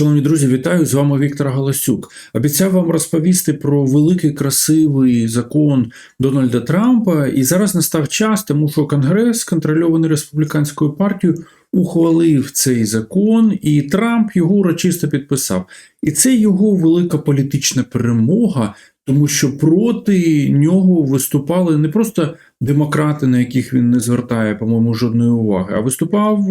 Шановні друзі, вітаю! З вами Віктор Галасюк. Обіцяв вам розповісти про великий красивий закон Дональда Трампа. І зараз настав час, тому що Конгрес, контрольований республіканською партією, ухвалив цей закон, і Трамп його урочисто підписав. І це його велика політична перемога, тому що проти нього виступали не просто демократи, на яких він не звертає, по-моєму, жодної уваги, а виступав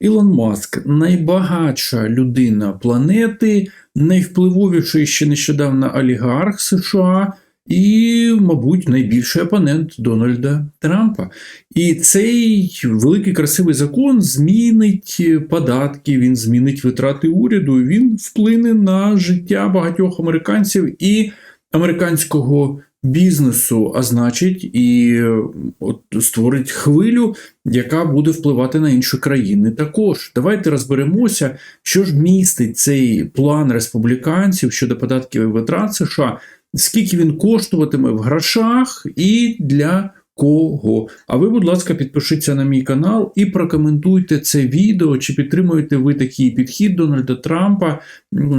Ілон Маск, найбагатша людина планети, найвпливовіший ще нещодавно олігарх США. І, мабуть, найбільший опонент Дональда Трампа. І цей великий красивий закон змінить податки, він змінить витрати уряду, він вплине на життя багатьох американців і американського бізнесу, а значить, і от створить хвилю, яка буде впливати на інші країни. Також давайте розберемося, що ж містить цей план республіканців щодо податків і витрат США, скільки він коштуватиме в грошах і для кого. А ви, будь ласка, підпишіться на мій канал і прокоментуйте це відео, чи підтримуєте ви такий підхід Дональда Трампа,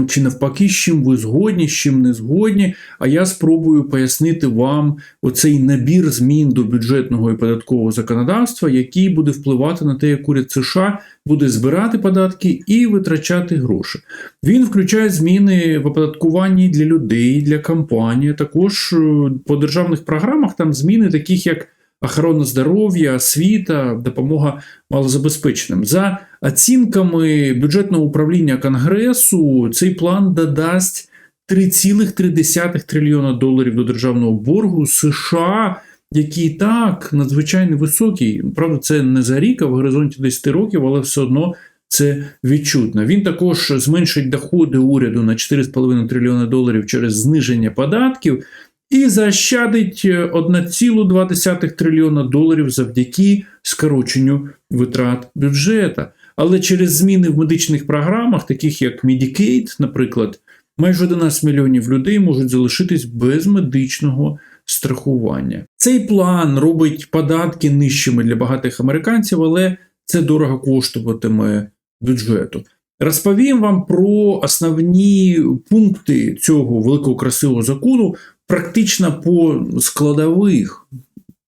чи навпаки, з чим ви згодні, з чим не згодні. А я спробую пояснити вам оцей набір змін до бюджетного і податкового законодавства, який буде впливати на те, як уряд США буде збирати податки і витрачати гроші. Він включає зміни в оподаткуванні для людей, для компаній. Також е, по державних програмах там зміни, таких як охорона здоров'я, освіта, допомога малозабезпеченим. За оцінками бюджетного управління Конгресу, цей план додасть 3,3 трильйона доларів до державного боргу США. Який так надзвичайно високий, правда, це не за рік, а в горизонті 10 років, але все одно це відчутно. Він також зменшить доходи уряду на 4,5 трильйони доларів через зниження податків і заощадить 1,2 трильйона доларів завдяки скороченню витрат бюджету. Але через зміни в медичних програмах, таких як Medicaid, наприклад, майже 11 мільйонів людей можуть залишитись без медичного страхування. Цей план робить податки нижчими для багатих американців, але це дорого коштуватиме бюджету. Розповім вам про основні пункти цього великого красивого закону, практично по складових.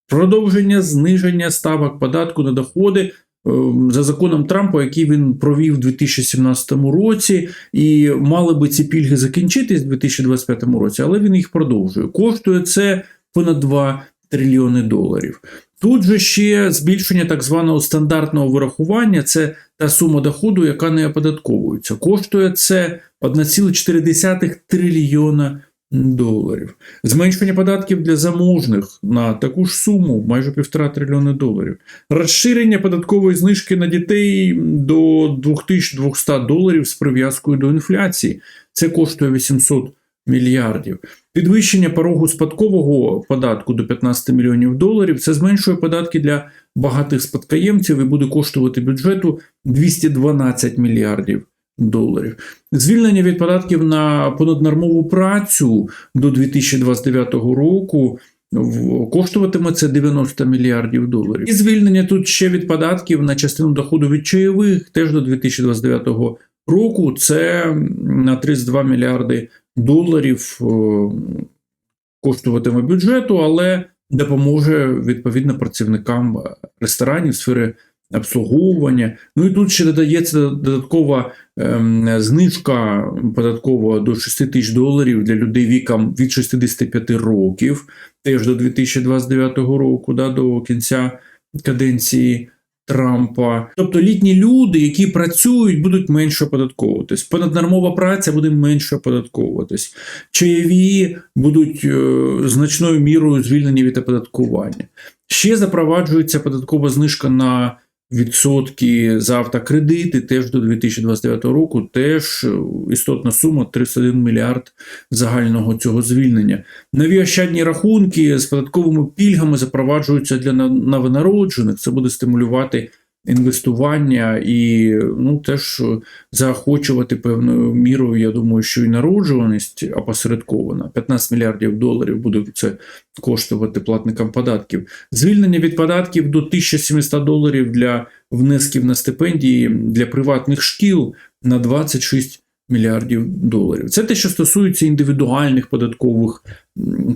Продовження зниження ставок податку на доходи за законом Трампа, який він провів у 2017 році, і мали би ці пільги закінчитись у 2025 році, але він їх продовжує. Коштує це понад 2 трильйони доларів. Тут же ще збільшення так званого стандартного вирахування це та сума доходу, яка не оподатковується. Коштує це 1,4 трильйона доларів. Зменшення податків для заможних на таку ж суму, майже півтора трильйони доларів. Розширення податкової знижки на дітей до 2200 доларів з прив'язкою до інфляції. Це коштує 800 мільярдів. Підвищення порогу спадкового податку до 15 мільйонів доларів. Це зменшує податки для багатих спадкоємців і буде коштувати бюджету 212 мільярдів доларів. Звільнення від податків на понаднормову працю до 2029 року. Коштуватиме це 90 мільярдів доларів. І звільнення тут ще від податків на частину доходу від чайових теж до 2029 року. Це на 32 мільярди доларів е, коштуватиме бюджету, але допоможе відповідно працівникам ресторанів сфери обслуговування. Ну і тут ще додається додаткова ем, знижка податкова до 6 тисяч доларів для людей віком від 65 років, теж до 2029 року, да, до кінця каденції. Трампа, тобто літні люди, які працюють, будуть менше оподатковуватись. Понаднормова праця буде менше оподатковуватись. Чаєві будуть е, значною мірою звільнені від оподаткування. Ще запроваджується податкова знижка на відсотки за автокредити теж до 2029 року, теж істотна сума 31 мільярд загального цього звільнення. Нові ощадні рахунки з податковими пільгами запроваджуються для новонароджених. Це буде стимулювати інвестування і ну, теж заохочувати певною мірою, я думаю, що і народжуваність опосередкована. 15 мільярдів доларів буде це коштувати платникам податків. Звільнення від податків до 1700 доларів для внесків на стипендії для приватних шкіл на 26 мільярдів доларів. Це те, що стосується індивідуальних податкових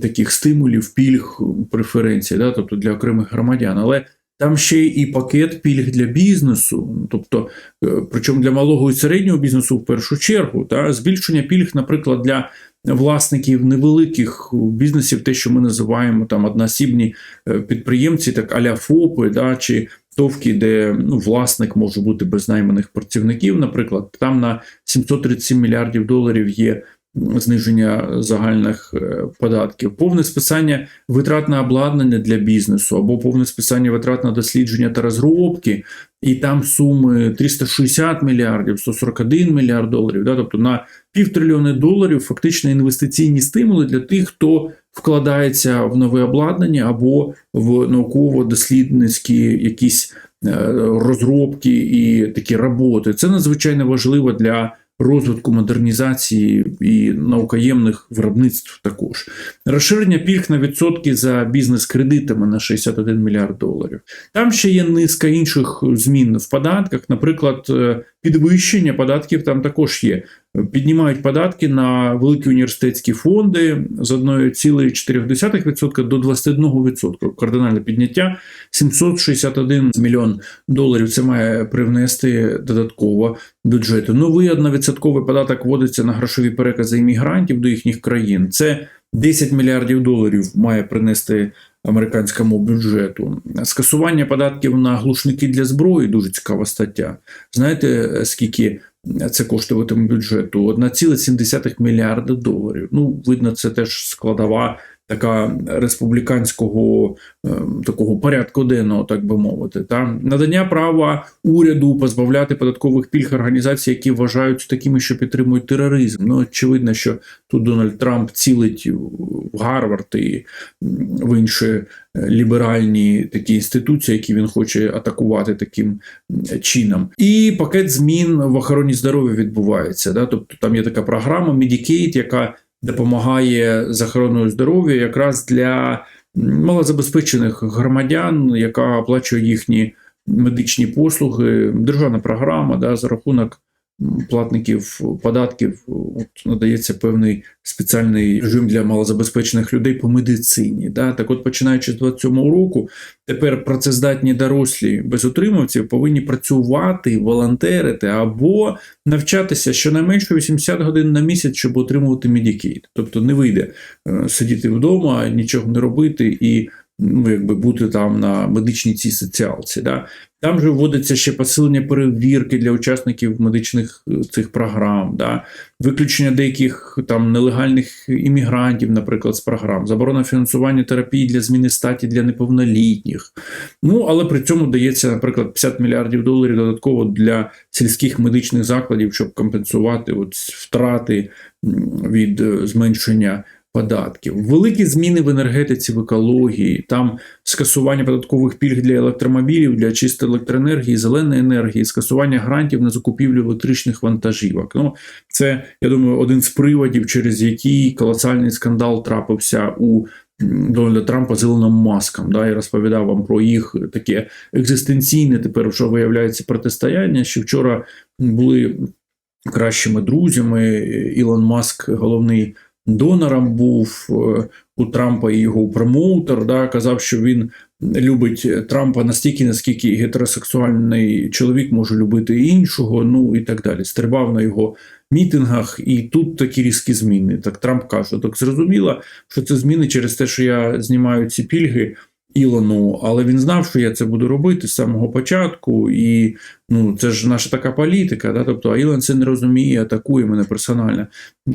таких стимулів, пільг, преференцій, да, тобто для окремих громадян. Але там ще і пакет пільг для бізнесу, тобто, е, причому для малого і середнього бізнесу в першу чергу, та збільшення пільг, наприклад, для власників невеликих бізнесів, те, що ми називаємо там одноосібні е, підприємці, так аля ФОПи, да, чи товки, де ну, власник може бути без найманих працівників, наприклад, там на 737 мільярдів доларів є зниження загальних е, податків, повне списання витрат на обладнання для бізнесу або повне списання витрат на дослідження та розробки, і там суми 360 мільярдів, 141 мільярд доларів, да, тобто на півтрильйони доларів фактично інвестиційні стимули для тих, хто вкладається в нове обладнання або в науково-дослідницькі якісь е, розробки і такі роботи. Це надзвичайно важливо для розвитку модернізації і наукоємних виробництв також. Розширення пільг на відсотки за бізнес-кредитами на 61 мільярд доларів. Там ще є низка інших змін в податках, наприклад, е, підвищення податків там також є. Піднімають податки на великі університетські фонди з 1,4% до 21%. Кардинальне підняття 761 мільйон доларів. Це має привнести додатково бюджету. Новий 1% податок вводиться на грошові перекази іммігрантів до їхніх країн. Це 10 мільярдів доларів має принести американському бюджету. Скасування податків на глушники для зброї дуже цікава стаття. Знаєте, скільки це коштуватиме бюджету? 1,7 мільярда доларів. Ну, видно, це теж складова така республіканського е, такого порядку денного, так би мовити, та надання права уряду позбавляти податкових пільг організацій, які вважаються такими, що підтримують тероризм. Ну очевидно, що тут Дональд Трамп цілить в Гарвард і в інші е, ліберальні такі інституції, які він хоче атакувати таким чином. І пакет змін в охороні здоров'я відбувається. Да? Тобто там є така програма Medicaid, яка допомагає з охороною здоров'я якраз для малозабезпечених громадян, яка оплачує їхні медичні послуги, державна програма да, за рахунок платників податків от, надається певний спеціальний режим для малозабезпечених людей по медицині. Да? Так от, починаючи з 27 року, тепер працездатні дорослі безутримавців повинні працювати, волонтерити або навчатися щонайменше 80 годин на місяць, щоб отримувати медікейт. Тобто не вийде е, сидіти вдома, нічого не робити і ну, якби бути там на медичній цій соціалці. Да? Там же вводиться ще посилення перевірки для учасників медичних е, цих програм, да? виключення деяких там нелегальних іммігрантів, наприклад, з програм, заборона фінансування терапії для зміни статі для неповнолітніх. Ну, але при цьому дається, наприклад, 50 мільярдів доларів додатково для сільських медичних закладів, щоб компенсувати от втрати від е, зменшення податків, великі зміни в енергетиці, в екології, там скасування податкових пільг для електромобілів, для чистої електроенергії, зеленої енергії, скасування грантів на закупівлю електричних вантажівок. Ну, це я думаю, один з приводів, через який колосальний скандал трапився у. Дональда Трампа з Ілоном Маском, да, я розповідав вам про їх таке екзистенційне тепер вже виявляється протистояння. Що вчора були кращими друзями. Ілон Маск, головний донором був е, у Трампа і його промоутер, да, казав, що він любить Трампа настільки, наскільки гетеросексуальний чоловік може любити іншого, ну і так далі. Стрибав на його мітингах, і тут такі різкі зміни. Так Трамп каже: так зрозуміло, що це зміни через те, що я знімаю ці пільги. Ілону, але він знав, що я це буду робити з самого початку, і ну це ж наша така політика. Да? Тобто, Ілон це не розуміє, атакує мене персонально.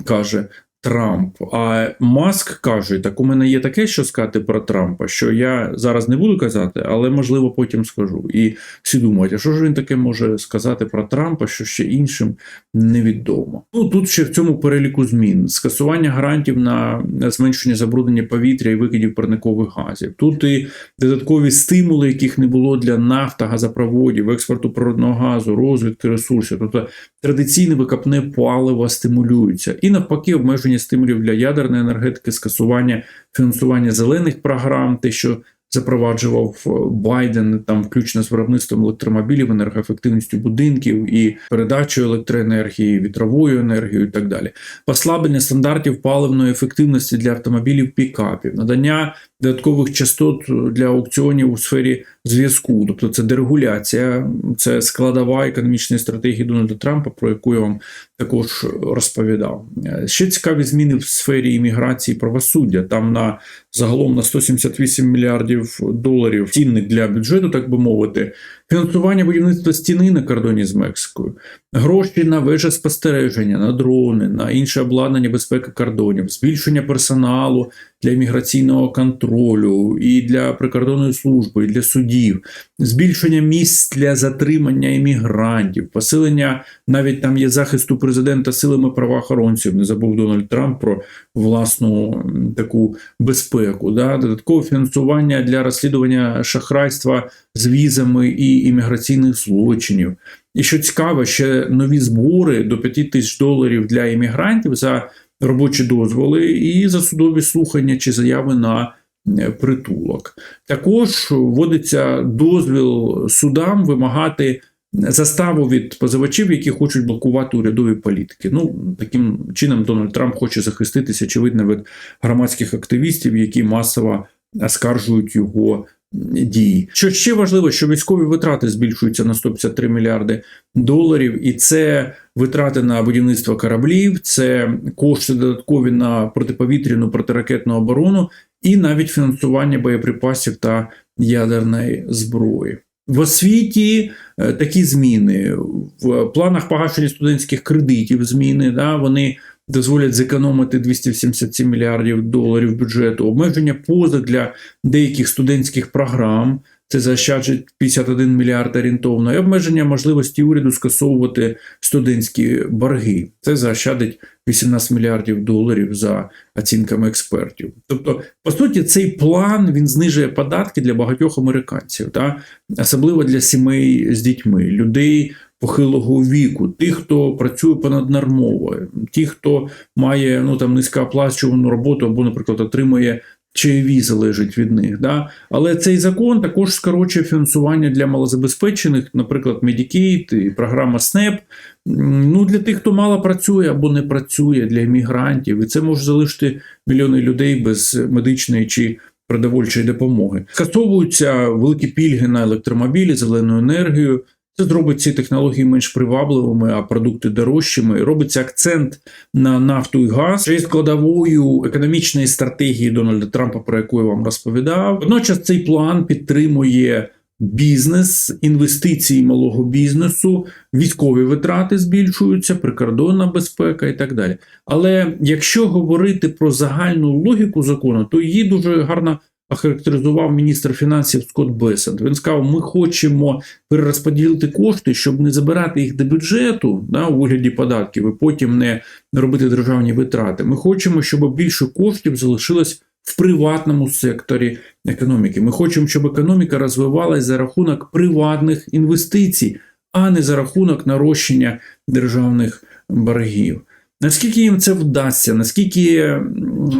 Каже: Трамп. А Маск каже: так у мене є таке, що сказати про Трампа, що я зараз не буду казати, але можливо потім скажу. І всі думають, а що ж він таке може сказати про Трампа, що ще іншим невідомо. Ну тут ще в цьому переліку змін: скасування гарантів на зменшення забруднення повітря і викидів парникових газів. Тут і додаткові стимули, яких не було для нафта, газопроводів, експорту природного газу, розвідки ресурсів. Тобто традиційне викопне паливо стимулюється і навпаки обмеження стимулів для ядерної енергетики, скасування фінансування зелених програм, те, що запроваджував е, Байден, там включно з виробництвом електромобілів, енергоефективністю будинків і передачою електроенергії, вітровою енергією і так далі. Послаблення стандартів паливної ефективності для автомобілів пікапів, надання додаткових частот для аукціонів у сфері зв'язку, тобто це дерегуляція, це складова економічної стратегії Дональда Трампа, про яку я вам також розповідав. Ще цікаві зміни в сфері імміграції і правосуддя. Там на загалом на 178 мільярдів доларів цінник для бюджету, так би мовити, фінансування будівництва стіни на кордоні з Мексикою, гроші на вежа спостереження, на дрони, на інше обладнання безпеки кордонів, збільшення персоналу для імміграційного контролю і для прикордонної служби, і для судів, збільшення місць для затримання іммігрантів, посилення навіть там є захисту президента силами правоохоронців. Не забув Дональд Трамп про власну таку безпеку, да? додаткове фінансування для розслідування шахрайства з візами і імміграційних злочинів. І що цікаво, ще нові збори до 5 тисяч доларів для іммігрантів за робочі дозволи і за судові слухання чи заяви на е, притулок. Також вводиться дозвіл судам вимагати заставу від позивачів, які хочуть блокувати урядові політики. Ну таким чином Дональд Трамп хоче захиститися, очевидно, від громадських активістів, які масово оскаржують його дії. Що ще важливо, що військові витрати збільшуються на 153 мільярди доларів, і це витрати на будівництво кораблів, це кошти додаткові на протиповітряну протиракетну оборону, і навіть фінансування боєприпасів та ядерної зброї. В освіті е, такі зміни в планах погашення студентських кредитів. Зміни да, вони дозволять зекономити 277 мільярдів доларів бюджету, обмеження позик для деяких студентських програм. Це заощаджить 51 мільярд орієнтовно, і обмеження можливості уряду скасовувати студентські борги. Це заощадить 18 мільярдів доларів за оцінками експертів. Тобто, по суті, цей план він знижує податки для багатьох американців, та особливо для сімей з дітьми, людей похилого віку, тих, хто працює понаднормово, ті, хто має ну там низькооплачувану роботу або, наприклад, отримує. Чаєві залежить від них, да але цей закон також скорочує фінансування для малозабезпечених, наприклад, Medicaid і програма SNAP, Ну для тих, хто мало працює або не працює для іммігрантів, і це може залишити мільйони людей без медичної чи продовольчої допомоги. Скасовуються великі пільги на електромобілі, зелену енергію. Це зробить ці технології менш привабливими, а продукти дорожчими. Робиться акцент на нафту і газ. Є складовою економічної стратегії Дональда Трампа, про яку я вам розповідав. Водночас цей план підтримує бізнес, інвестиції малого бізнесу, військові витрати збільшуються, прикордонна безпека і так далі. Але якщо говорити про загальну логіку закону, то її дуже гарно охарактеризував міністр фінансів Скотт Бесент. Він сказав: ми хочемо перерозподілити кошти, щоб не забирати їх до бюджету да, у вигляді податків, і потім не робити державні витрати. Ми хочемо, щоб більше коштів залишилось в приватному секторі економіки. Ми хочемо, щоб економіка розвивалась за рахунок приватних інвестицій, а не за рахунок нарощення державних боргів. Наскільки їм це вдасться, наскільки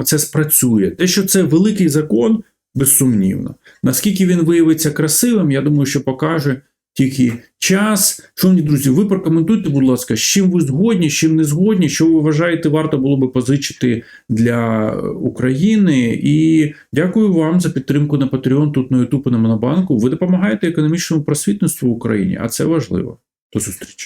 це спрацює? Те, що це великий закон, безсумнівно. Наскільки він виявиться красивим, я думаю, що покаже тільки час. Шановні друзі, ви прокоментуйте, будь ласка, з чим ви згодні, з чим не згодні, що ви вважаєте, варто було би позичити для України. І дякую вам за підтримку на Patreon, тут на YouTube і на Монобанку. Ви допомагаєте економічному просвітництву в Україні, а це важливо. До зустрічі.